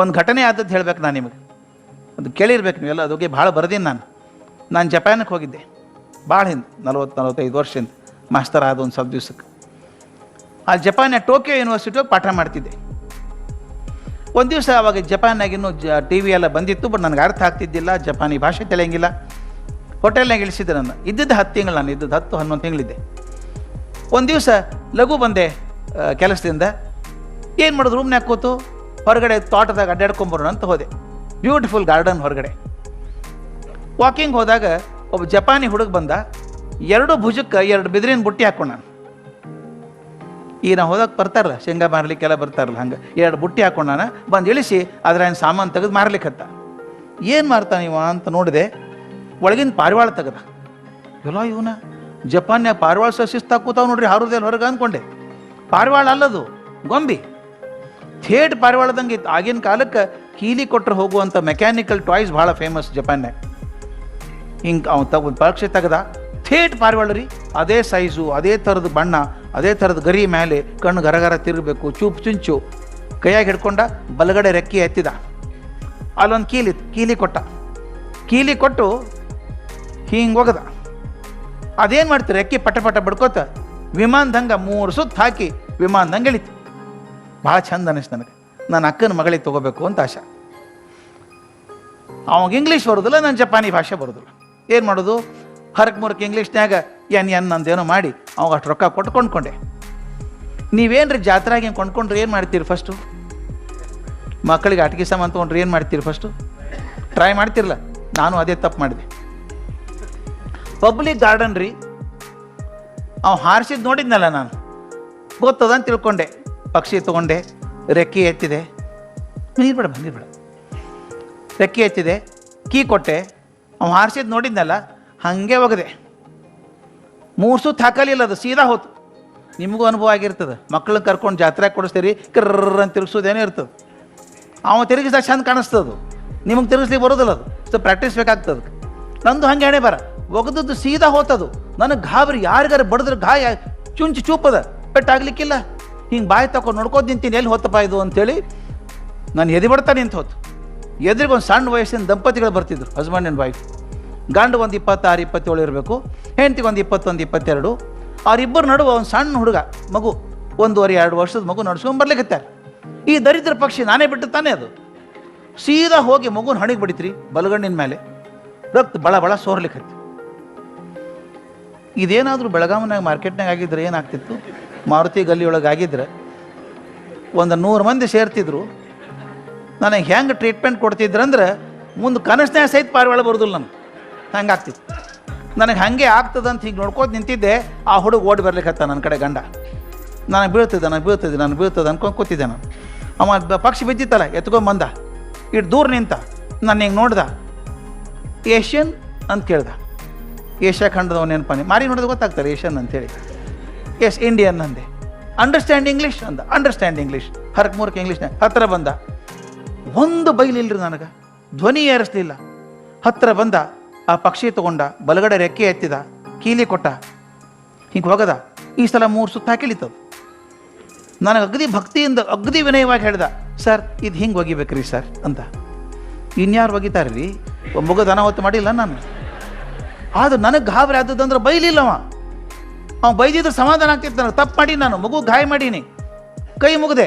ಒಂದು ಘಟನೆ ಆದದ್ದು ಹೇಳ್ಬೇಕು ನಾನು ನಿಮಗೆ. ಅದು ಕೇಳಿರ್ಬೇಕು ನೀವೆಲ್ಲ ಅದಕ್ಕೆ ಭಾಳ ಬರ್ದೀನಿ ನಾನು. ನಾನು ಜಪಾನಕ್ಕೆ ಹೋಗಿದ್ದೆ. ಭಾಳ ಹಿಂದೆ, ನಲ್ವತ್ತು, ನಲ್ವತ್ತೈದು ವರ್ಷ ಹಿಂದೆ ಮಾಸ್ತರ್ ಆದ ಒಂದು ಸ್ವಲ್ಪ ದಿವ್ಸಕ್ಕೆ ಆ ಜಪಾನ್ನ ಟೋಕಿಯೋ ಯೂನಿವರ್ಸಿಟಿ ಪಾಠ ಮಾಡ್ತಿದ್ದೆ. ಒಂದು ದಿವಸ ಅವಾಗ ಜಪಾನ್ನಾಗ ಇನ್ನೂ ಜ, ಟಿ ವಿ ಎಲ್ಲ ಬಂದಿತ್ತು, ಬಟ್ ನನಗೆ ಅರ್ಥ ಆಗ್ತಿದ್ದಿಲ್ಲ ಜಪಾನಿ ಭಾಷೆ ತಿಳಿಯಂಗಿಲ್ಲ. ಹೋಟೆಲ್ನಾಗ ಇಳಿಸಿದ್ದೆ ನಾನು. ಇದ್ದಿದ್ದು ಹತ್ತು ತಿಂಗಳು ನಾನು, ಇದ್ದದ್ದು ಹತ್ತು, ಹನ್ನೊಂದು ತಿಂಗಳಿದ್ದೆ ಒಂದು ದಿವಸ ಲಘು ಬಂದೆ ಕೆಲಸದಿಂದ. ಏನು ಮಾಡೋದು ರೂಮ್ನಾಗ ಕೂತು ಹೊರಗಡೆ ತೋಟದಾಗ ಅಡ್ಡಾಡ್ಕೊಂಬರೋಣ ಅಂತ ಹೋದೆ. ಬ್ಯೂಟಿಫುಲ್ ಗಾರ್ಡನ್ ಹೊರಗಡೆ. ವಾಕಿಂಗ್ ಹೋದಾಗ ಒಬ್ಬ ಜಪಾನಿ ಹುಡುಗ ಬಂದ. ಎರಡು ಭುಜಕ್ಕೆ ಎರಡು ಬಿದಿರಿನ ಬುಟ್ಟಿ ಹಾಕೊಂಡ ನಾನು. ಈಗ ನಾವು ಹೋದಾಗ ಬರ್ತಾರಲ್ಲ, ಶೇಂಗಾ ಮಾರ್ಲಿಕ್ಕೆಲ್ಲ ಬರ್ತಾರಲ್ಲ ಹಂಗೆ. ಎರಡು ಬುಟ್ಟಿ ಹಾಕೊಂಡಾನ ಬಂದು ಇಳಿಸಿ ಅದ್ರ ಸಾಮಾನು ತೆಗೆದು ಮಾರ್ಲಿಕ್ಕತ್ತ ಏನು ಮಾರ್ತಾನೆ ಇವ ಅಂತ ನೋಡಿದೆ, ಒಳಗಿನ ಪಾರಿವಾಳ ತೆಗೆದ. ಎಲ್ಲ ಇವನ? ಜಪಾನ್ಯಾಗ ಪಾರಿವಾಳ ಸಸಿಸ್ತಾ ಕೂತಾವ್ ನೋಡ್ರಿ, ಹಾರುದೇಲಿ ಹೊರಗೆ ಅಂದ್ಕೊಂಡೆ. ಪಾರಿವಾಳ ಅಲ್ಲದು, ಗೊಂಬಿ. ಥೇಟ್ ಪಾರಿವಾಳದಂಗೆ ಇತ್ತು. ಆಗಿನ ಕಾಲಕ್ಕೆ ಕೀಲಿ ಕೊಟ್ಟರೆ ಹೋಗುವಂಥ ಮೆಕ್ಯಾನಿಕಲ್ ಟಾಯ್ಸ್ ಭಾಳ ಫೇಮಸ್ ಜಪಾನ್ನಾಗ ಹಿಂಗೆ ಅವ್ನು ತಗೊಂಡು ಪರೀಕ್ಷೆ ತೆಗೆದ. ಥೇಟ್ ಪಾರಿವಾಳ ರೀ ಅದೇ ಸೈಜು ಅದೇ ಥರದ ಬಣ್ಣ, ಅದೇ ಥರದ ಗರಿ ಮೇಲೆ ಕಣ್ಣು ಗರಗರ ತಿರುಗಬೇಕು, ಚೂಪ್ ಚುಂಚು. ಕೈಯಾಗಿ ಹಿಡ್ಕೊಂಡ ಬಲಗಡೆ ರೆಕ್ಕಿ ಎತ್ತಿದ. ಅಲ್ಲೊಂದು ಕೀಲಿತ್ತು ಕೀಲಿ ಕೊಟ್ಟ. ಕೀಲಿ ಕೊಟ್ಟು ಹಿಂಗೆ ಹೋಗದ ಅದೇನು ಮಾಡ್ತೀರಿ ರೆಕ್ಕಿ ಪಟ ಪಟ ಬಡ್ಕೋತ ವಿಮಾನದಂಗೆ ಮೂರು ಸುತ್ತು ಹಾಕಿ ವಿಮಾನದಂಗೆ ಇಳಿತು. ಭಾಳ ಚಂದ ಅನಿಸ್ತು ನನಗೆ. ನನ್ನ ಅಕ್ಕನ ಮಗಳಿಗೆ ತೊಗೋಬೇಕು ಅಂತ ಆಶೆ ಅವಾಗ ಇಂಗ್ಲೀಷ್ ಬರೋದಿಲ್ಲ, ನಾನು ಜಪಾನಿ ಭಾಷೆ ಬರೋದಿಲ್ಲ. ಏನು ಮಾಡೋದು? ಹರಕ್ ಮುರಕ್ ಇಂಗ್ಲೀಷ್ನ್ಯಾಗ ಎನ್ ಎನ್ ನಂದೇನೋ ಮಾಡಿ ಅವಾಗ ಅಷ್ಟು ರೊಕ್ಕ ಕೊಟ್ಟು ಕೊಂಡ್ಕೊಂಡೆ. ನೀವೇನ್ರಿ ಜಾತ್ರೆಗೆ ಹಿಂಗೆ ಕೊಂಡ್ಕೊಂಡ್ರೆ ಏನು ಮಾಡ್ತೀರಿ ಫಸ್ಟು ಮಕ್ಕಳಿಗೆ ಆಟಿಕೆ ಸಾಮಾನು ತೊಗೊಂಡ್ರೆ ಏನು ಮಾಡ್ತೀರಿ ಫಸ್ಟು ಟ್ರೈ ಮಾಡ್ತಿರಲ್ಲ ನಾನು ಅದೇ ತಪ್ಪು ಮಾಡಿದೆ. ಪಬ್ಲಿಕ್ ಗಾರ್ಡನ್ ರೀ. ಅವ ಹಾರಿಸಿದ್ದು ನೋಡಿದ್ನಲ್ಲ ನಾನು. ಗೊತ್ತದ ಅಂತ ತಿಳ್ಕೊಂಡೆ. ಪಕ್ಷಿ ತೊಗೊಂಡೆ, ರೆಕ್ಕೆ ಎತ್ತಿದೆ. ನೀರು ಬೇಡ ಬೇಡ. ರೆಕ್ಕೆ ಎತ್ತಿದೆ, ಕೀ ಕೊಟ್ಟೆ. ಅವ್ನು ಹಾರಿಸಿದ್ ನೋಡಿದ್ನಲ್ಲ, ಹಾಗೆ ಹೋಗದೆ ಮೂರು ಸುತ್ತು ಹಾಕಲಿಲ್ಲ ಅದು, ಸೀದಾ ಹೋತು. ನಿಮಗೂ ಅನುಭವ ಆಗಿರ್ತದೆ. ಮಕ್ಕಳನ್ನ ಕರ್ಕೊಂಡು ಜಾತ್ರೆ ಕೊಡಿಸ್ತೀರಿ, ಕರ್ರ ಅಂತ ತಿರುಗಿಸೋದೇನೇ ಇರ್ತದೆ. ಅವನು ತಿರುಗಿಸಿದಾಗ ಚಂದ ಕಾಣಿಸ್ತದು ನಿಮಗೆ ತಿರುಗಿಸ್ಲಿಕ್ಕೆ ಬರೋದಿಲ್ಲ ಅದು. ಸೊ ಪ್ರಾಕ್ಟೀಸ್ ಬೇಕಾಗ್ತದೆ ನಂದು ಹಂಗೆ ಹಣೆ ಬರ. ಒಗದದ್ದು ಸೀದಾ ಹೋತದು. ನನಗೆ ಗಾಬರಿ, ಯಾರಿಗಾರು ಬಡಿದ್ರೆ ಗಾಯ, ಚುಂಚು ಚೂಪದ. ಪೆಟ್ಟಾಗ್ಲಿಕ್ಕಿಲ್ಲ. ಹಿಂಗೆ ಬಾಯಿ ತಗೊಂಡು ನೋಡ್ಕೋದು ನಿಂತೀನಿ, ಎಲ್ಲಿ ಹೊತ್ತಪ್ಪ ಇದು ಅಂತೇಳಿ ನಾನು ಎದೆ ಬಡ್ತಾ ನಿಂತು ಹೊತ್ತು. ಎದುರಿಗೆ ಒಂದು ಸಣ್ಣ ವಯಸ್ಸಿನ ದಂಪತಿಗಳು ಬರ್ತಿದ್ರು ಹಸ್ಬೆಂಡ್ ಆ್ಯಂಡ್ ವೈಫ್ ಗಂಡು ಒಂದು ಇಪ್ಪತ್ತಾರು, ಇಪ್ಪತ್ತೇಳು ಇರಬೇಕು, ಹೆಂಡತಿಗೆ ಒಂದು ಇಪ್ಪತ್ತೊಂದು, ಇಪ್ಪತ್ತೆರಡು. ಅವರಿಬ್ಬರು ನಡುವೆ ಒಂದು ಸಣ್ಣ ಹುಡುಗ, ಮಗು, ಒಂದೂವರೆ, ಎರಡು ವರ್ಷದ ಮಗು ನಡ್ಸ್ಕೊಂಡು ಈ ದರಿದ್ರ ಪಕ್ಷಿ ನಾನೇ ಬಿಟ್ಟು ತಾನೇ ಅದು. ಸೀದಾ ಹೋಗಿ ಮಗುನ ಹಣಿಗೆ ಬಿಡಿತ್ರಿ, ಬಲಗಣ್ಣಿನ ಮೇಲೆ. ರಕ್ತ ಬಳ ಬಳ ಸೋರ್ಲಿಕ್ಕತ್ತಿ ಇದೇನಾದರೂ ಬೆಳಗಾವಿನಾಗ ಮಾರ್ಕೆಟ್ನಾಗ ಆಗಿದ್ರೆ ಏನಾಗ್ತಿತ್ತು? ಮಾರುತಿ ಗಲ್ಲಿಯೊಳಗೆ ಆಗಿದ್ರೆ ಒಂದು ನೂರು ಮಂದಿ ಸೇರ್ತಿದ್ರು. ನನಗೆ ಹೆಂಗೆ ಟ್ರೀಟ್ಮೆಂಟ್ ಕೊಡ್ತಿದ್ರಂದ್ರೆ ಮುಂದೆ ಕನಸ್ನೇ ಸಹಿತ ಪಾರಿವಾಳ ಬರೋದಿಲ್ಲ ನನಗೆ ಹಂಗೆ ಆಗ್ತಿತ್ತು? ನನಗೆ ಹಾಗೆ ಆಗ್ತದಂತ ಹೀಗೆ ನೋಡ್ಕೋತ ನಿಂತಿದ್ದೆ, ಆ ಹುಡುಗ ಓಡಿ ಬರ್ಲಿಕ್ಕತ್ತ ನನ್ನ ಕಡೆ ಗಂಡ. ನನಗೆ ಬೀಳ್ತಿದ್ದೆ ನಾನು ಬೀಳ್ತಿದ್ದೆ ನಾನು ಬೀಳ್ತದೆ ಅನ್ಕೊಂಡು ಕೂತಿದ್ದೆ ನಾನು. ಅವ ಪಕ್ಷಿ ಬಿದ್ದಿತ್ತಲ್ಲ, ಎತ್ಕೊಂಡು ಬಂದ. ಇಟ್ಟು ದೂರ ನಿಂತ. ನಾನು ಹಿಂಗೆ ನೋಡ್ದ. ಏಷ್ಯನ್ ಅಂತ ಕೇಳ್ದೆ. ಏಷ್ಯಾ ಖಂಡದವ ನೆನಪನೆ ಮಾರಿ ನೋಡಿದ್ರೆ ಗೊತ್ತಾಗ್ತಾರೆ ಏಷ್ಯನ್ ಅಂತೇಳಿ ಎಸ್ ಇಂಡಿಯನ್ ಅಂದೆ. ಅಂಡರ್ಸ್ಟ್ಯಾಂಡ್ ಇಂಗ್ಲೀಷ್ ಅಂದ. ಅಂಡರ್ಸ್ಟ್ಯಾಂಡ್ ಇಂಗ್ಲೀಷ್ ಹರಕ್ ಮೂರಕ್ಕೆ ಇಂಗ್ಲೀಷ್ನ ಹತ್ತಿರ ಬಂದ. ಒಂದು ಬೈಲಿಲ್ರಿ ನನಗೆ. ಧ್ವನಿ ಏರಿಸ್ಲಿಲ್ಲ. ಹತ್ತಿರ ಬಂದ. ಆ ಪಕ್ಷಿ ತಗೊಂಡ. ಬಲಗಡೆ ರೆಕ್ಕೆ ಎತ್ತಿದ. ಕೀಲಿ ಕೊಟ್ಟ. ಹಿಂಗೆ ಹೋಗದ. ಈ ಸಲ ಮೂರು ಸುತ್ತ ಹಾಕಿಳಿತದ. ನನಗೆ ಅಗದಿ ಭಕ್ತಿಯಿಂದ, ಅಗದಿ ವಿನಯವಾಗಿ ಹೇಳ್ದ. ಸರ್, ಇದು ಹಿಂಗೆ ಒಗಿಬೇಕ್ರಿ ಸರ್ ಅಂತ ಇನ್ಯಾರು ಒಗಿತಾರ್ರಿ? ಮಗದ ಅನಾಹುತ ಮಾಡಿಲ್ಲ ನಾನು. ಆದ್ರೆ ನನಗೆ ಗಾಬರಿ ಆದದಂದ್ರೆ ಬೈಲಿಲ್ಲವ. ಅವ ಬೈದಿದ್ರೆ ಸಮಾಧಾನ ಆಗ್ತಿತ್ತು ನನಗೆ. ತಪ್ಪು ಮಾಡಿ ನಾನು, ಮಗು ಗಾಯ ಮಾಡೀನಿ. ಕೈ ಮುಗಿದೆ.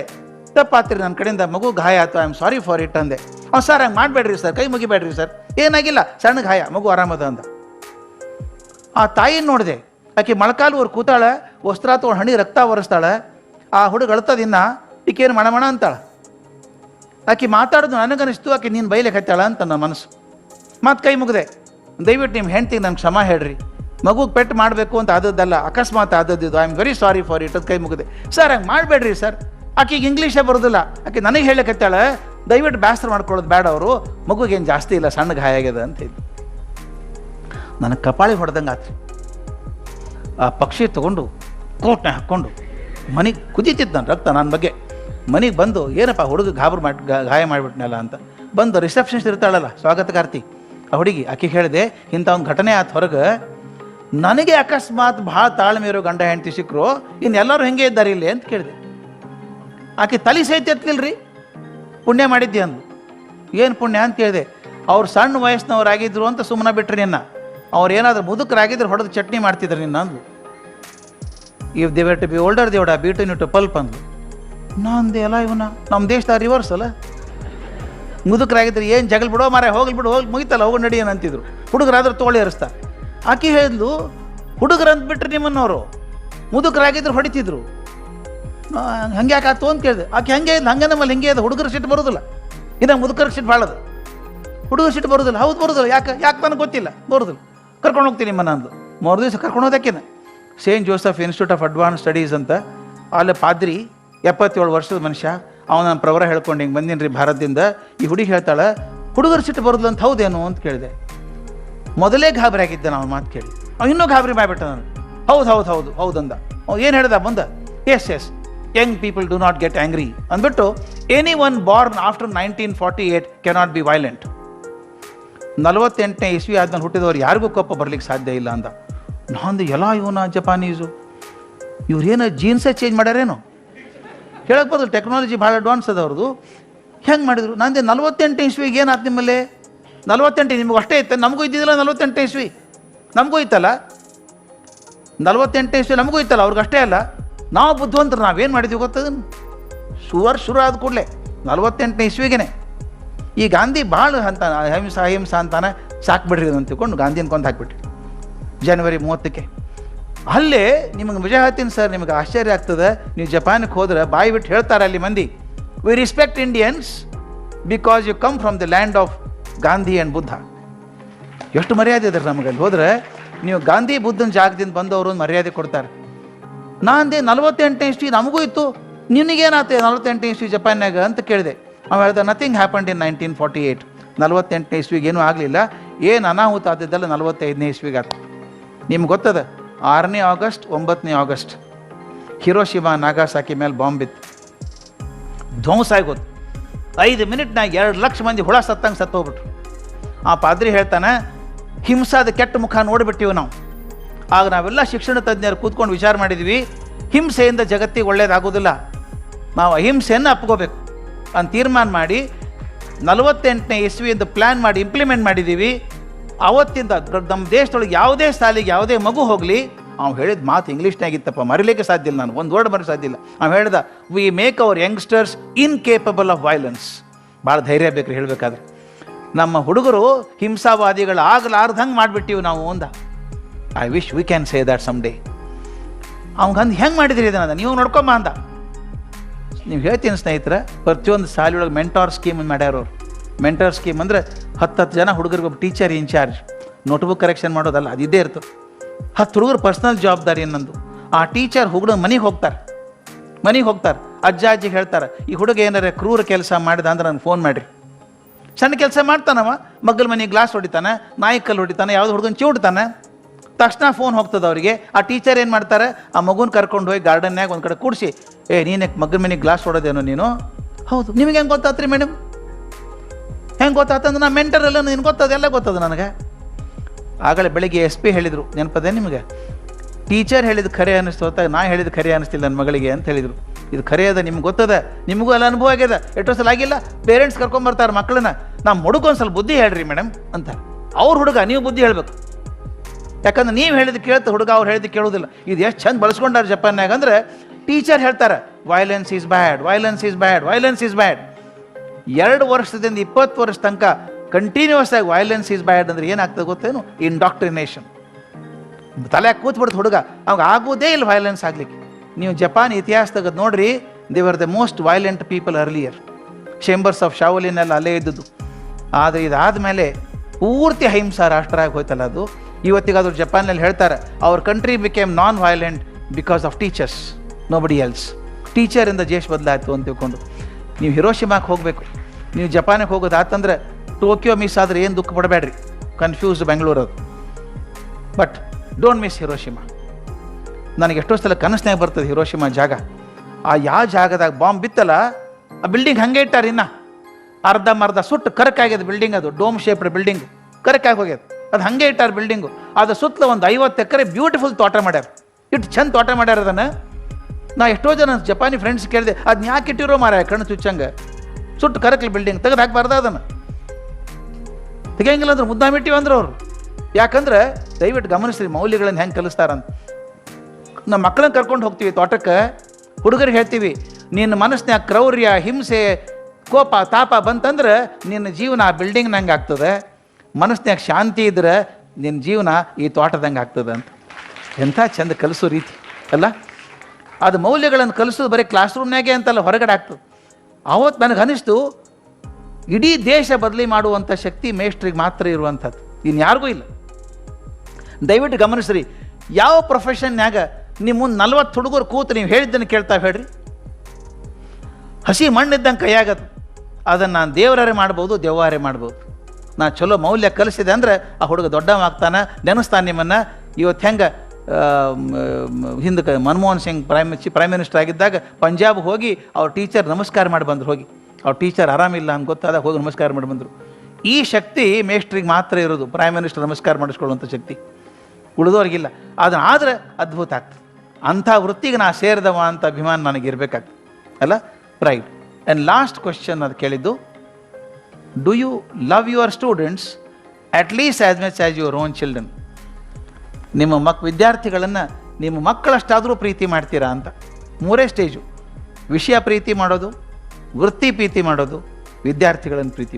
ತಪ್ಪಾತ್ರಿ ನನ್ನ ಕಡೆಯಿಂದ, ಮಗು ಗಾಯ ಆಯ್ತು. I am sorry for it ಅಂದೆ. ಅವ್ನು ಸರ್ ಹಂಗೆ ಮಾಡಬೇಡ್ರಿ ಸರ್ ಕೈ ಮುಗಿಬೇಡ್ರಿ ಸರ್ ಏನಾಗಿಲ್ಲ, ಸಣ್ಣ ಗಾಯ, ಮಗು ಆರಾಮದ ಅಂದ. ಆ ತಾಯಿನ ನೋಡಿದೆ, ಆಕೆ ಮೊಳಕಾಲು ಅವ್ರು ಕೂತಾಳೆ, ವಸ್ತ್ರ ತೊಗೊಂಡು ಹಣಿ ರಕ್ತ ಒರೆಸ್ತಾಳೆ. ಆ ಹುಡುಗ ಅಳ್ತದಿನ್ನ ಈಕೇನು ಮಣ ಮಣ ಅಂತಾಳ. ಆಕೆ ಮಾತಾಡೋದು ನನಗನಿಸ್ತು ಆಕೆ ನೀನು ಬೈಲಿಕ್ಕೆ ಹತ್ತಾಳ ಅಂತ ನನ್ನ ಮನಸ್ಸು. ಮತ್ತು ಕೈ ಮುಗಿದೆ, ದಯವಿಟ್ಟು ನಿಮ್ಮ ಹೆಂಡ್ತಿಗೆ ನಂಗೆ ಕ್ಷಮ ಹೇಳ್ರಿ. ಮಗುಗೆ ಪೆಟ್ಟು ಮಾಡಬೇಕು ಅಂತ ಆದದ್ದಲ್ಲ, ಅಕಸ್ಮಾತ್ ಆದದ್ದು I am very sorry for it ಅದು ಕೈ ಮುಗಿದೆ. ಸರ್ ಹಂಗೆ ಮಾಡಬೇಡ್ರಿ ಸರ್ ಆಕೆಗೆ ಇಂಗ್ಲೀಷೇ ಬರೋದಿಲ್ಲ. ಆಕೆ ನನಗೆ ಹೇಳಕತ್ತಾಳ ದಯವಿಟ್ಟು ಬ್ಯಾಸ್ತ್ರ ಮಾಡ್ಕೊಳ್ಳೋದು ಬೇಡ ಅವರು. ಮಗುಗೇನು ಜಾಸ್ತಿ ಇಲ್ಲ ಸಣ್ಣ ಗಾಯ ಆಗ್ಯದ ಅಂತ ಹೇಳಿ. ನನಗೆ ಕಪಾಳಿ ಹೊಡೆದಂಗೆ ಆತ್ರಿ. ಆ ಪಕ್ಷಿ ತೊಗೊಂಡು, ಕೋಟ್ನ ಹಾಕ್ಕೊಂಡು, ಮನೆಗೆ ಕುದೀತಿತ್ತು ನಾನು ರಕ್ತ ನನ್ನ ಬಗ್ಗೆ. ಮನೆಗೆ ಬಂದು, ಏನಪ್ಪ, ಹುಡುಗ ಗಾಬರು ಮಾಡಿ ಗಾಯ ಮಾಡಿಬಿಟ್ನಲ್ಲ ಅಂತ. ಬಂದು ರಿಸೆಪ್ಷನಿಸ್ಟ್ ಇರ್ತಾಳಲ್ಲ ಸ್ವಾಗತಕಾರ್ತಿ ಆ ಹುಡುಗಿ ಆಕೆ ಹೇಳಿದೆ ಇಂಥ ಒಂದು ಘಟನೆ ಆತ ಹೊರಗೆ. ನನಗೆ ಅಕಸ್ಮಾತ್ ಭಾಳ ತಾಳ್ಮೆ ಇರೋ ಗಂಡ ಹೆಂಡತಿ ಸಿಕ್ಕರು ಇನ್ನೆಲ್ಲರೂ ಹೆಂಗೆ ಇದ್ದಾರೆ ಇಲ್ಲಿ ಅಂತ ಕೇಳಿದೆ. ಆಕೆ ತಲೆ ಸಹಿತ ಎತ್ತಿಲ್ರಿ ಪುಣ್ಯ ಮಾಡಿದ್ದೆ ಅಂದು ಏನು ಪುಣ್ಯ ಅಂತ ಕೇಳಿದೆ. ಅವ್ರು ಸಣ್ಣ ವಯಸ್ಸಿನವರಾಗಿದ್ರು ಅಂತ ಸುಮ್ಮನೆ ಬಿಟ್ರಿ ನಿನ್ನ. ಅವ್ರು ಏನಾದರೂ ಮುದುಕರಾಗಿದ್ರೆ ಹೊಡೆದು ಚಟ್ನಿ ಮಾಡ್ತಿದ್ರು ನಿನ್ನ ಅಂದು if they were to be older they'd be to pulp ಅಂದು ನಂದು ಎಲ್ಲ ಇವನ? ನಮ್ಮ ದೇಶದ ರಿವರ್ಸ್ ಅಲ್ಲ? ಮುದುಕರಾಗಿದ್ರೆ ಏನು ಜಗಳ ಬಿಡೋ ಮಾರ ಹೋಗ್ಲಿ ಬಿಡು ಹೋಗಿ ಮುಗಿತಲ್ಲ, ಹೋಗಿ ನಡಿ ಅಂತಿದ್ರು ಹುಡುಗರಾದ್ರೆ ತೋಳಿ ಹರಿಸ್ತಾ. ಆಕೆ ಹೇಳಿದ್ಲು ಹುಡುಗರು ಅಂದ್ಬಿಟ್ರೆ ನಿಮ್ಮನ್ನವರು. ಮುದುಕರಾಗಿದ್ರು ಹೊಡಿತಿದ್ರು. ಹಂಗೆ ಯಾಕೆ ಆತು ಅಂತ ಕೇಳಿದೆ. ಆಕೆ ಹಂಗೆ ಇಲ್ಲ ಹಂಗೆ ನಮ್ಮಲ್ಲಿ ಹಿಂಗೆ ಇದೆ, ಹುಡುಗರ ಸಿಟ್ಟು ಬರೋದಿಲ್ಲ. ಇನ್ನು ಮುದುಕರ ಸಿಟ್ಟು ಭಾಳದು ಹುಡುಗರ ಸಿಟ್ಟು ಬರೋದಿಲ್ಲ. ಹೌದು, ಬರೋದಿಲ್ಲ. ಯಾಕೆ ಯಾಕೆ ನನಗೆ ಗೊತ್ತಿಲ್ಲ? ಬರೋದಿಲ್ಲ. ಕರ್ಕೊಂಡು ಹೋಗ್ತೀನಿ ನಿಮ್ಮನ್ನ ಅಂದು ಮೂರು ದಿವಸ ಕರ್ಕೊಂಡು ಹೋದಕ್ಕಿನ Saint Joseph Institute of Advance Studies ಅಂತ, ಅಲ್ಲಿ ಪಾದ್ರಿ, ಎಪ್ಪತ್ತೇಳು ವರ್ಷದ ಮನುಷ್ಯ, ಅವನ ಪ್ರವರ ಹೇಳ್ಕೊಂಡು ಹಿಂಗೆ ಬಂದೀನಿ ರೀ ಭಾರತದಿಂದ, ಈ ಹುಡುಗಿ ಹೇಳ್ತಾಳೆ, ಹುಡುಗರ ಸಿಟ್ಟು ಬರೋದಿಲ್ಲ ಅಂತ ಹೌದೇನು? ಅಂತ ಕೇಳಿದೆ. ಮೊದಲೇ ಗಾಬರಿ ಆಗಿದ್ದ ನಾವು ಮಾತು ಕೇಳಿ. ಅವ್ನು ಇನ್ನೂ ಗಾಬರಿ ಮಾಡಿಬಿಟ್ಟ ನಾನು. ಹೌದು ಹೌದು ಹೌದು ಹೌದಂದ ಅವ್ನು ಏನು ಹೇಳ್ದ ಬಂದ yes yes. Young people do not get angry ಅಂದ್ಬಿಟ್ಟು any one born after nineteen forty eight cannot be violent. ನಲವತ್ತೆಂಟನೇ ಇಸ್ವಿ ಆದ್ಮೇಲೆ ಹುಟ್ಟಿದವ್ರು ಯಾರಿಗೂ ಕೋಪ ಬರ್ಲಿಕ್ಕೆ ಸಾಧ್ಯ ಇಲ್ಲ ಅಂದ. ನಂದು ಎಲ್ಲ ಇವನ ಜಪಾನೀಸು? ಇವ್ರೇನು ಜೀನ್ಸೇ ಚೇಂಜ್ ಮಾಡ್ಯಾರೇನು? ಹೇಳಕ್ಕೆ ಬದಲು ಟೆಕ್ನಾಲಜಿ ಭಾಳ ಅಡ್ವಾನ್ಸ್ ಅದ ಅವ್ರದ್ದು ಹೆಂಗೆ ಮಾಡಿದ್ರು? ನಂದೆ ನಲವತ್ತೆಂಟು ಇಸ್ವಿಗೆ ಏನಾಯ್ತು ನಿಮ್ಮಲ್ಲಿ? ನಲವತ್ತೆಂಟು ನಿಮ್ಗೆ ಅಷ್ಟೇ ಇತ್ತು. ನಮಗೂ ಇದ್ದಿದ್ದಿಲ್ಲ, ನಲವತ್ತೆಂಟು ಇಸ್ವಿ. ನಮಗೂ ಇತ್ತಲ್ಲ? ನಲವತ್ತೆಂಟು ಇಸ್ವಿ ನಮಗೂ ಇತ್ತಲ್ಲ, ಅವ್ರಿಗೆ ಅಷ್ಟೇ ಅಲ್ಲ. ನಾವು ಬುದ್ಧಿವಂತರು, ನಾವೇನು ಮಾಡಿದ್ವಿ ಗೊತ್ತದನ್ನು ಸುವರ್ ಶುರು ಆದ ಕೂಡಲೇ, ನಲವತ್ತೆಂಟನೇ ಇಸ್ವಿಗೆ ಈ ಗಾಂಧಿ ಭಾಳ ಅಂತ, ಅಹಿಂಸಾ, ಅಹಿಂಸ ಅಂತಾನೆ ಸಾಕ್ಬಿಡ್ರಿ ಅಂತ ತಿಳ್ಕೊಂಡು ಗಾಂಧಿನ ಕೊಂದು ಹಾಕ್ಬಿಟ್ರಿ. ಜನವರಿ ಮೂವತ್ತಕ್ಕೆ. ಅಲ್ಲೇ ನಿಮಗೆ ಹೇಳ್ತೀನಿ ಸರ್, ನಿಮಗೆ ಆಶ್ಚರ್ಯ ಆಗ್ತದೆ. ನೀವು ಜಪಾನಿಗೆ ಹೋದ್ರೆ ಬಾಯಿ ಬಿಟ್ಟು ಹೇಳ್ತಾರೆ ಅಲ್ಲಿ ಮಂದಿ we respect Indians because you come from the land of Gandhi and Buddha? ಎಷ್ಟು ಮರ್ಯಾದೆ ಇದೆ ನಮಗೆ ಅಲ್ಲಿ ಹೋದರೆ ನೀವು ಗಾಂಧಿ ಬುದ್ಧನ ಜಾಗದಿಂದ ಬಂದವರು ಒಂದು ಮರ್ಯಾದೆ ಕೊಡ್ತಾರೆ. ನಾಂದೆ ನಲವತ್ತೆಂಟನೇ ಇಸ್ವಿ ನಮಗೂ ಇತ್ತು. ನಿನಗೇನಾಯ್ತು ನಲವತ್ತೆಂಟನೇ ಇಸ್ವಿ ಜಪಾನ್ಯಾಗ ಅಂತ ಕೇಳಿದೆ. ಅವ ಹೇಳ್ದ nothing happened in nineteen forty eight ನಲ್ವತ್ತೆಂಟನೇ ಇಸ್ವಿಗೆ ಏನೂ ಆಗಲಿಲ್ಲ. ಏನು ಅನಾಹುತ ಆದದ್ದಲ್ಲ ನಲವತ್ತೈದನೇ ಇಸ್ವಿಗೆ ಆತ. ನಿಮ್ಗೆ ಗೊತ್ತದ? ಆರನೇ ಆಗಸ್ಟ್, ಒಂಬತ್ತನೇ ಆಗಸ್ಟ್. ಹಿರೋಶಿಮಾ, ನಾಗಾಸಾಕಿ ಮೇಲೆ ಬಾಂಬ್ ಬಿತ್ತು ಧ್ವಂಸ ಆಗೋದು. ಐದು ಮಿನಿಟ್ನಾಗ ಎರಡು ಲಕ್ಷ ಮಂದಿ ಹುಳ ಸತ್ತಂಗೆ ಸತ್ತು ಹೋಗ್ಬಿಟ್ರು ಆ ಪಾದ್ರಿ ಹೇಳ್ತಾನೆ, ಹಿಂಸಾದ ಕೆಟ್ಟ ಮುಖ ನೋಡಿಬಿಟ್ಟಿವಿ ನಾವು. ಆಗ ನಾವೆಲ್ಲ ಶಿಕ್ಷಣ ತಜ್ಞರು ಕೂತ್ಕೊಂಡು ವಿಚಾರ ಮಾಡಿದ್ವಿ, ಹಿಂಸೆಯಿಂದ ಜಗತ್ತಿಗೆ ಒಳ್ಳೇದಾಗೋದಿಲ್ಲ ನಾವು ಅಹಿಂಸೆಯನ್ನು ಅಪ್ಕೋಬೇಕು. ಅಂತ ತೀರ್ಮಾನ ಮಾಡಿ, ನಲವತ್ತೆಂಟನೇ ಇಸ್ವಿಯಿಂದ ಪ್ಲ್ಯಾನ್ ಮಾಡಿ ಇಂಪ್ಲಿಮೆಂಟ್ ಮಾಡಿದ್ದೀವಿ. ಅವತ್ತಿಂದ ನಮ್ಮ ದೇಶದೊಳಗೆ ಯಾವುದೇ ಸಾಲಿಗೆ ಯಾವುದೇ ಮಗು ಹೋಗಲಿ ಅವ್ನು ಹೇಳಿದ ಮಾತು ಇಂಗ್ಲೀಷ್ನಾಗಿತ್ತಪ್ಪ ಮರಿಲಿಕ್ಕೆ ಸಾಧ್ಯ ಇಲ್ಲ ನಾನು, ಒಂದು ವರ್ಡ್ ಮರಿ ಸಾಧ್ಯ ಇಲ್ಲ. ಅವ್ನು ಹೇಳ್ದ we make our youngsters incapable of violence ಭಾಳ ಧೈರ್ಯ ಬೇಕ್ರಿ ಹೇಳಬೇಕಾದ್ರೆ. ನಮ್ಮ ಹುಡುಗರು ಹಿಂಸಾವಾದಿಗಳು ಆಗಲಾರ್ದಂಗೆ ಮಾಡಿಬಿಟ್ಟಿವಿ ನಾವು ಅಂದ. I wish we can say that some day ಅವ್ಗಂದು ಹೆಂಗೆ ಮಾಡಿದ್ರಿ ಇದನ್ನ? ನೀವು ನೋಡ್ಕೊಂಬ ಅಂದ. ನೀವು ಹೇಳ್ತೀನಿ ಸ್ನೇಹಿತರೆ, ಪ್ರತಿಯೊಂದು ಶಾಲೆಯೊಳಗೆ ಮೆಂಟಾರ್ ಸ್ಕೀಮ್ ಮಾಡ್ಯಾರ ಅವ್ರು. ಮೆಂಟಾರ್ ಸ್ಕೀಮ್ ಅಂದರೆ ಹತ್ತು ಹತ್ತು ಜನ ಹುಡುಗರಿಗೆ ಒಬ್ಬ ಟೀಚರ್ ಇನ್ಚಾರ್ಜ್ ನೋಟ್ಬುಕ್ ಕರೆಕ್ಷನ್ ಮಾಡೋದಲ್ಲ, ಅದು ಇದ್ದೇ ಇರ್ತದೆ. ಹತ್ತು ಹುಡುಗರು ಪರ್ಸ್ನಲ್ ಜವಾಬ್ದಾರಿ ಅನ್ನೊಂದು. ಆ ಟೀಚರ್ ಹುಡುಗ ಮನೆಗೆ ಹೋಗ್ತಾರೆ. ಮನೆಗೆ ಹೋಗ್ತಾರೆ. ಅಜ್ಜ, ಅಜ್ಜಿ ಹೇಳ್ತಾರೆ, ಈ ಹುಡುಗ ಏನಾರ ಕ್ರೂರ ಕೆಲಸ ಮಾಡಿದ ಅಂದ್ರೆ ನನಗೆ ಫೋನ್ ಮಾಡಿರಿ. ಸಣ್ಣ ಕೆಲಸ ಮಾಡ್ತಾನವ, ಮಗ್ಗಲ ಮನೆ ಗ್ಲಾಸ್ ಹೊಡಿತಾನೆ, ನಾಯಿ ಕಲ್ಲು ಹೊಡಿತಾನೆ, ಯಾವ್ದು ಹುಡುಗನ ಚೂಡ್ತಾನೆ ತಕ್ಷಣ ಫೋನ್ ಹೋಗ್ತದೆ ಅವರಿಗೆ. ಆ ಟೀಚರ್ ಏನು ಮಾಡ್ತಾರೆ, ಆ ಮಗುನ ಕರ್ಕೊಂಡು ಹೋಗಿ ಗಾರ್ಡನ್ನಾಗ ಒಂದು ಕಡೆ ಕೂಡಿಸಿ, ಏ, ನೀನು ಮಗ್ಗನ ಮನೆಗೆ ಗ್ಲಾಸ್ ಹೊಡೋದೇನೋ ನೀನು? ಹೌದು. ನಿಮಗೆ ಹೆಂಗೆ ಗೊತ್ತಾತ್ರಿ ಮೇಡಮ್ ಹೆಂಗೆ ಗೊತ್ತಾತಂದ್ರೆ ನಾ ಮೆಂಟರ್ ಎಲ್ಲ ನಿನ್ಗೆ ಗೊತ್ತದೆಲ್ಲ ಗೊತ್ತದ ನನಗೆ. ಆಗಲೇ ಬೆಳಿಗ್ಗೆ ಎಸ್ ಪಿ ಹೇಳಿದರು, ನೆನಪದೇ ನಿಮಗೆ? ಟೀಚರ್ ಹೇಳಿದ ಖರೆ ಅನ್ನಿಸ್ತು ಹೊತ್ತಾಗ ನಾ ಹೇಳಿದ ಖರೆ ಅನ್ನಿಸ್ತಿಲ್ಲ ನನ್ನ ಮಗಳಿಗೆ ಅಂತ ಹೇಳಿದರು. ಇದು ಖರೆ ಅದ, ನಿಮ್ಗೆ ಗೊತ್ತದ? ನಿಮಗೂ ಎಲ್ಲ ಅನುಭವ ಆಗ್ಯದ? ಎಷ್ಟೋ ಸಲ ಆಗಿಲ್ಲ ಪೇರೆಂಟ್ಸ್ ಕರ್ಕೊಂಬರ್ತಾರೆ ಮಕ್ಕಳನ್ನ ನಮ್ಮ ಹುಡುಗ ಸ್ವಲ್ಪ ಬುದ್ಧಿ ಹೇಳ್ರಿ ಮೇಡಮ್ ಅಂತ. ಅವ್ರ ಹುಡುಗ, ನೀವು ಬುದ್ಧಿ ಹೇಳ್ಬೇಕು. ಯಾಕಂದ್ರೆ ನೀವು ಹೇಳಿದ ಕೇಳ್ತ ಹುಡುಗ ಅವ್ರು ಹೇಳಿದ ಕೇಳೋದಿಲ್ಲ. ಇದು ಎಷ್ಟು ಚಂದ ಬಳಸ್ಕೊಂಡಾರ ಜಪಾನ್ಯಾಗ ಅಂದ್ರೆ ಟೀಚರ್ ಹೇಳ್ತಾರೆ violence is bad violence is bad violence is bad ಎರಡು ವರ್ಷದಿಂದ ಇಪ್ಪತ್ತು ವರ್ಷ ತನಕ ಕಂಟಿನ್ಯೂಸ್ ಆಗಿ ವೈಲೆನ್ಸ್ ಈಸ್ ಬ್ಯಾಡ್ ಅಂದ್ರೆ ಏನಾಗ್ತದೆ ಗೊತ್ತೇನು? ಇಂಡಾಕ್ಟ್ರಿನೇಷನ್ ತಲೆ ಕೂತ್ಬಿಡ್ತು ಹುಡುಗ. ಅವಾಗ ಆಗೋದೇ ಇಲ್ಲ ವೈಲೆನ್ಸ್ ಆಗ್ಲಿಕ್ಕೆ. ನೀವು ಜಪಾನ್ ಇತಿಹಾಸದಾಗ ನೋಡ್ರಿ they were the most violent people earlier chambers of Shaolin ಎಲ್ಲ ಅಲ್ಲೇ ಇದ್ದದ್ದು. ಆದರೆ ಇದಾದಮೇಲೆ ಪೂರ್ತಿ ಅಹಿಂಸಾ ರಾಷ್ಟ್ರ ಆಗಿ ಹೋಯ್ತಲ್ಲ ಅದು. ಇವತ್ತಿಗಾದ್ರೂ ಜಪಾನ್ನಲ್ಲಿ ಹೇಳ್ತಾರೆ ಅವ್ರ country became non violent because of teachers nobody else ಟೀಚರಿಂದ ಜೇಶ್ ಬದಲಾಯಿತು ಅಂತ ತಿಳ್ಕೊಂಡು. ನೀವು ಹಿರೋಶಿಮಾಕ್ಕೆ ಹೋಗಬೇಕು. ನೀವು ಜಪಾನಿಗೆ ಹೋಗೋದಾತಂದ್ರೆ ಟೋಕಿಯೋ ಮಿಸ್ ಆದರೆ ಏನು ದುಃಖ ಪಡಬೇಡ್ರಿ? Confuse Bengaluru but don't miss Hiroshima ನನಗೆ ಎಷ್ಟೋ ಸಲ ಕನಸ್ನಾಗ ಬರ್ತದೆ ಹಿರೋಶಿಮಾ ಜಾಗ. ಆ ಯಾವ ಜಾಗದಾಗ ಬಾಂಬ್ ಬಿತ್ತಲ್ಲ, ಆ ಬಿಲ್ಡಿಂಗ್ ಹಂಗೆ ಇಟ್ಟಾರ ಇನ್ನ. ಅರ್ಧ ಮರ್ಧ ಸುಟ್ಟು ಕರಕಾಗ್ಯದ ಬಿಲ್ಡಿಂಗ್ ಅದು ಡೋಮ್ ಶೇಪ್ಡ್ ಬಿಲ್ಡಿಂಗ್ ಕರಕಾಗಿ ಹೋಗ್ಯದ. ಅದು ಹಂಗೆ ಇಟ್ಟಾರ ಬಿಲ್ಡಿಂಗು ಅದು ಸುತ್ತಲ ಒಂದು ಐವತ್ತು ಎಕರೆ ಬ್ಯೂಟಿಫುಲ್ ತೋಟ ಮಾಡ್ಯಾರ. ಇಟ್ಟು ಚಂದ ತೋಟ ಮಾಡ್ಯಾರ ಅದನ್ನು. ನಾ ಎಷ್ಟೋ ಜನ ಜಪಾನಿ ಫ್ರೆಂಡ್ಸ್ ಕೇಳಿದೆ ಅದನ್ನ ಯಾಕೆ ಇಟ್ಟಿರೋ ಮಾರ ಕಣ್ಣು ಚುಚ್ಚಂಗೆ? ಸುಟ್ಟು ಕರಕಲಿ ಬಿಲ್ಡಿಂಗ್ ತೆಗೆದು ಹಾಕಬಾರ್ದ ಅದನ್ನು. ತೆಗಿಯಂಗಿಲ್ಲ ಅಂದ್ರೆ ಮುದ್ದಾಮಿಟ್ಟಿವಿ ಅಂದ್ರೆ ಅವರು. ಯಾಕಂದ್ರೆ ದಯವಿಟ್ಟು ಗಮನಿಸ್ರಿ, ಮೌಲ್ಯಗಳನ್ನು ಹೆಂಗೆ ಕಲಿಸ್ತಾರಂತ. ನಮ್ಮ ಮಕ್ಕಳನ್ನ ಕರ್ಕೊಂಡು ಹೋಗ್ತೀವಿ ತೋಟಕ್ಕೆ, ಹುಡುಗರಿಗೆ ಹೇಳ್ತೀವಿ, ನಿನ್ನ ಮನಸ್ಸಿನ ಕ್ರೌರ್ಯ, ಹಿಂಸೆ, ಕೋಪ, ತಾಪ ಬಂತಂದ್ರೆ ನಿನ್ನ ಜೀವನ ಆ ಬಿಲ್ಡಿಂಗ್ನಂಗೆ ಆಗ್ತದೆ. ಮನಸ್ಸಿನಾಗ ಶಾಂತಿ ಇದ್ರೆ ನಿನ್ನ ಜೀವನ ಈ ತೋಟದಂಗೆ ಆಗ್ತದೆ ಅಂತ. ಎಂಥ ಚಂದ ಕಲಿಸೋ ರೀತಿ, ಅಲ್ಲ? ಅದು ಮೌಲ್ಯಗಳನ್ನು ಕಲಿಸೋದು ಬರೀ ಕ್ಲಾಸ್ ರೂಮ್ನಾಗೆ ಅಂತಲ್ಲ ಹೊರಗಡೆ ಆಗ್ತದೆ. ಅವತ್ತು ನನಗೆ ಅನಿಸ್ತು ಇಡೀ ದೇಶ ಬದಲಿ ಮಾಡುವಂಥ ಶಕ್ತಿ ಮೇಷ್ಟ್ರಿಗೆ ಮಾತ್ರ ಇರುವಂಥದ್ದು. ಇನ್ಯಾರಿಗೂ ಇಲ್ಲ. ದಯವಿಟ್ಟು ಗಮನಿಸ್ರಿ, ಯಾವ ಪ್ರೊಫೆಷನ್ಯಾಗ ನಿಮ್ಮ ಮುಂದೆ ನಲ್ವತ್ತು ಹುಡುಗರು ಕೂತು ನೀವು ಹೇಳಿದ್ದನ್ನು ಕೇಳ್ತಾ ಹೇಳ್ರಿ. ಹಸಿ ಮಣ್ಣಿದ್ದಂಗೆ ಕೈಯಾಗದು. ಅದನ್ನು ನಾನು ದೇವರಾರೆ ಮಾಡ್ಬೋದು, ದೆವ್ವಾರೇ ಮಾಡ್ಬೋದು. ನಾನು ಚಲೋ ಮೌಲ್ಯ ಕಲಿಸಿದೆ ಅಂದರೆ ಆ ಹುಡುಗ ದೊಡ್ಡವ ಆಗ್ತಾನೆ ನೆನೆಸ್ತಾನೆ ನಿಮ್ಮನ್ನು. ಇವತ್ತು ಹೆಂಗೆ ಹಿಂದಕ್ಕೆ Manmohan Singh prime prime minister ಆಗಿದ್ದಾಗ ಪಂಜಾಬ್ ಹೋಗಿ ಅವ್ರ ಟೀಚರ್ ನಮಸ್ಕಾರ ಮಾಡಿ ಬಂದರು ಹೋಗಿ. ಅವ್ರ ಟೀಚರ್ ಆರಾಮಿಲ್ಲ ಅಂತ ಗೊತ್ತಾದಾಗ ಹೋಗಿ ನಮಸ್ಕಾರ ಮಾಡಿ ಬಂದರು. ಈ ಶಕ್ತಿ ಮೇಸ್ಟ್ರಿಗೆ ಮಾತ್ರ ಇರೋದು. ಪ್ರೈಮ್ ಮಿನಿಸ್ಟರ್ ನಮಸ್ಕಾರ ಮಾಡಿಸ್ಕೊಳ್ಳುವಂಥ ಶಕ್ತಿ. ಉಳಿದವ್ರಿಗಿಲ್ಲ. ಅದನ್ನ ಆದರೆ ಅದ್ಭುತ ಆಗ್ತದೆ. ಅಂಥ ವೃತ್ತಿಗೆ ನಾ ಸೇರಿದವ ಅಂತ ಅಭಿಮಾನ ನನಗೆ ಇರಬೇಕಾಗ್ತದೆ. ಅಲ್ಲ? ರೈಟ್ ಆ್ಯಂಡ್ ಲಾಸ್ಟ್ ಕ್ವಶನ್ ಅದು ಕೇಳಿದ್ದು do you love your students at least as much as your own children ನಿಮ್ಮ ಮಕ್, ವಿದ್ಯಾರ್ಥಿಗಳನ್ನು ನಿಮ್ಮ ಮಕ್ಕಳಷ್ಟಾದರೂ ಪ್ರೀತಿ ಮಾಡ್ತೀರಾ ಅಂತ. ಮೂರೇ ಸ್ಟೇಜು ವಿಷಯ ಪ್ರೀತಿ ಮಾಡೋದು ವೃತ್ತಿ ಪ್ರೀತಿ ಮಾಡೋದು ವಿದ್ಯಾರ್ಥಿಗಳನ್ನು ಪ್ರೀತಿ